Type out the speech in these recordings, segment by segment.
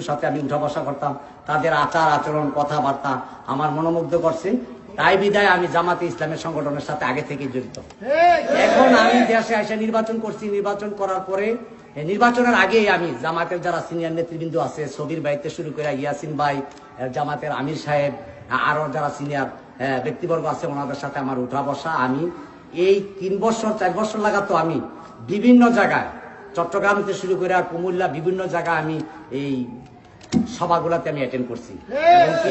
নেতৃবৃন্দুর সাথে আমি উঠা বসা করতাম, তাদের আচার আচরণ, কথাবার্তা আমার মনোমুগ্ধ করছে। তাই বিদায় আমি জামাতে ইসলামের সংগঠনের সাথে আগে থেকে জড়িত। এখন আমি দেশে এসে নির্বাচন করছি। নির্বাচন করার পরে নির্বাচনের আগেই আমি জামাতের যারা সিনিয়র নেতৃবৃন্দ আছে সবির বাইতে শুরু করে ইয়াসিন ভাই জামাতের আমির সাহেব আরও যারা সিনিয়র ব্যক্তিবর্গ আছে, ওনাদের সাথে আমার উঠা বসা আমি এই তিন বছর, চার বছর লাগাতো আমি বিভিন্ন জায়গায় চট্টগ্রাম থেকে শুরু করে আর কুমিল্লা বিভিন্ন জায়গায় আমি এই সভাগুলাতে আমি অ্যাটেন্ড করছি। এবং কি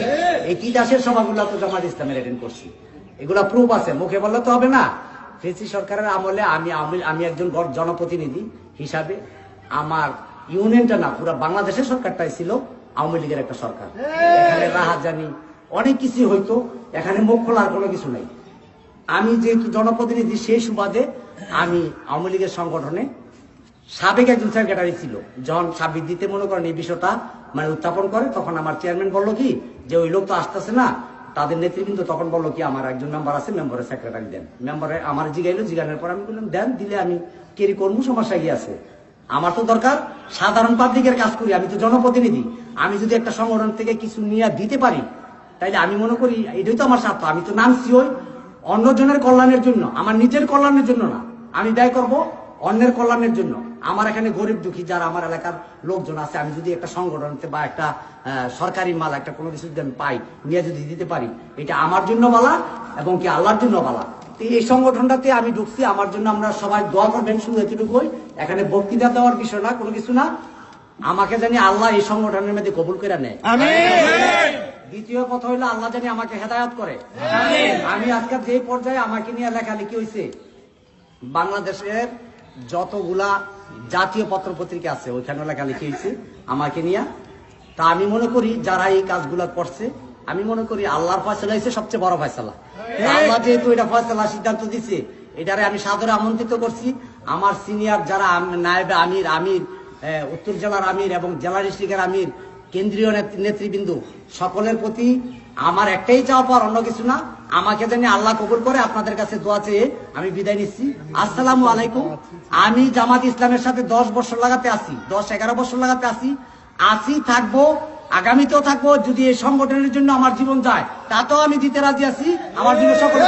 এই তিতাসের সভাগুলো তো জামাত ইসলামের অ্যাটেন্ড করছি। এগুলা প্রুফ আছে মুখে বললে তো হবে না। ফেসি সরকারের আমলে আমি আমি- একজন জনপ্রতিনিধি হিসাবে আমার ইউনিয়নটা না পুরো বাংলাদেশের সরকারটাই ছিল আওয়ামী লীগের একটা সরকার। এখানে রাহাজানি অনেক কিছু হইতো এখানে মুখ খোলার কোনো কিছু নাই। আমি যেহেতু জনপ্রতিনিধি সেই সুবাদে আমি আওয়ামী লীগের সংগঠনে সাবেক একজন সেক্রেটারি ছিল। যখন সাবিক দিতে মনে করেন এই বিষয়টা মানে উত্থাপন করে, তখন আমার চেয়ারম্যান বলল কি, যে ওই লোক তো আসতেছে না, তাদের নেতৃবৃন্দ তখন বলল কি, আমার একজন মেম্বার আছে মেম্বারের সেক্রেটারি দেন। মেম্বারে আমার জিগাইলো, জিগানোর পর আমি বললাম, দেন, দিলে আমি কেরি কর্ম সমস্যা গিয়ে আছে। আমার তো দরকার সাধারণ পাবলিকের কাজ করি, আমি তো জনপ্রতিনিধি। আমি যদি একটা সংগঠন থেকে কিছু নিয়ে দিতে পারি, তাইলে আমি মনে করি এটাই তো আমার স্বার্থ। আমি তো নামছি ওই অন্যজনের কল্যাণের জন্য, আমার নিজের কল্যাণের জন্য না। আমি ব্যয় করব অন্যের কল্যাণের জন্য। আমার এখানে গরিব দুঃখী যারা আমার এলাকার লোকজন আছে আমি যদি একটা সংগঠনতে বা একটা সরকারি মাল একটা কোনো কিছু যদি আমি পাই নিয়ে যদি দিতে পারি এটা আমার জন্য বলা এবং কি আল্লাহর জন্য বলা। এই সংগঠনটাতে আমি ঢুকছি আমার জন্য আমরা সবাই দোয়া করবেন শুধু এতটুকুই। এখানে বক্তৃতা দেওয়ার বিষয় না কোনো কিছু না। আমাকে জানি আল্লাহ এই সংগঠনের মধ্যে কবুল করে নেয়। দ্বিতীয় কথা হইল আল্লাহ জানি আমাকে হেদায়ত করে। আমি আজকে যে পর্যায়ে আমাকে নিয়ে লেখালেখি হয়েছে বাংলাদেশের যতগুলা জাতীয় পত্র পত্রিকা আছে ওইখানে লেখালেখি হয়েছে আমাকে নিয়ে। তা আমি মনে করি যারা এই কাজগুলা করছে আমি মনে করি আল্লাহর ফয়সলা হয়েছে সবচেয়ে বড় ফয়সলা। আল্লাহ যেহেতু এটা ফয়সলা সিদ্ধান্ত দিছে এটারে আমি সাদরে আমন্ত্রিত করছি। আমার সিনিয়র যারা নায়েবে আমির আমির উত্তর জেলার আমির এবং জেলা ডিস্ট্রিক্টের আমির কেন্দ্রীয় নেত- নেতৃবৃন্দ, সকলের প্রতি আমার একটাই চাওয়া পাওয়ার অন্য কিছু না। আমাকে জানি আল্লাহ কবুল করে আপনাদের কাছে দোয়া চেয়ে আমি বিদায় নিচ্ছি। আসসালামু আলাইকুম। আমি জামাত ইসলামের সাথে দশ বছর লাগাতে আসি, দশ এগারো বছর লাগাতে আসি। আসি, থাকব, আগামীতেও থাকব। যদি এই সংগঠনের জন্য আমার জীবন যায়, তাতেও আমি দিতে রাজি আছি। আমার জন্য সকল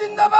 진다바